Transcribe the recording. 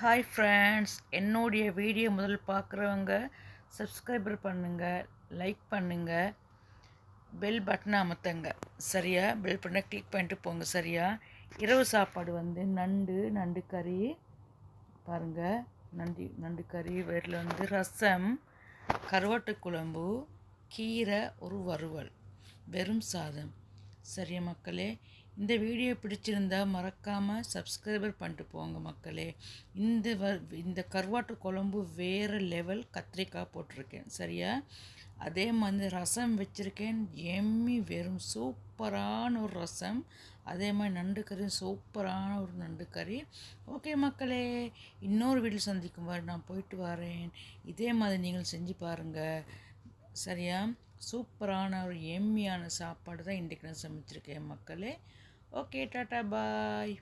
Hi friends என்னுடைய video முதல் பார்க்குறவங்க சப்ஸ்கிரைபர் பண்ணுங்கள் லைக் பண்ணுங்கள் பெல் பட்டனை அமுத்துங்க. சரியா? பெல் பட்டனை கிளிக் பண்ணிட்டு போங்க சரியா? இரவு சாப்பாடு வந்து நண்டு நண்டு கறி பாருங்கள் நண்டு நண்டு கறி வேரில் வந்து ரசம் கருவாட்டு குழம்பு கீரை ஒரு வறுவல் வெறும் சாதம். சரியா மக்களே இந்த வீடியோ பிடிச்சிருந்தா மறக்காமல் சப்ஸ்கிரைபர் பண்ணிட்டு போங்க மக்களே. இந்த வ இந்த கருவாட்டு குழம்பு வேறு லெவல் கத்திரிக்காய் போட்டிருக்கேன் சரியா? அதே மாதிரி ரசம் வச்சுருக்கேன் எம்மி வெறும் சூப்பரான ஒரு ரசம். அதே மாதிரி நண்டு கறி சூப்பரான ஒரு நண்டு கறி. ஓகே மக்களே இன்னொரு வீட்டில் சந்திக்கும் வரை நான் போயிட்டு வரேன். இதே மாதிரி நீங்கள் செஞ்சு பாருங்கள் சரியா? சூப்பரான ஒரு எம்மியான சாப்பாடு தான் இன்றைக்கு நான் சமைச்சிருக்கேன் மக்களே. Okay tata bye.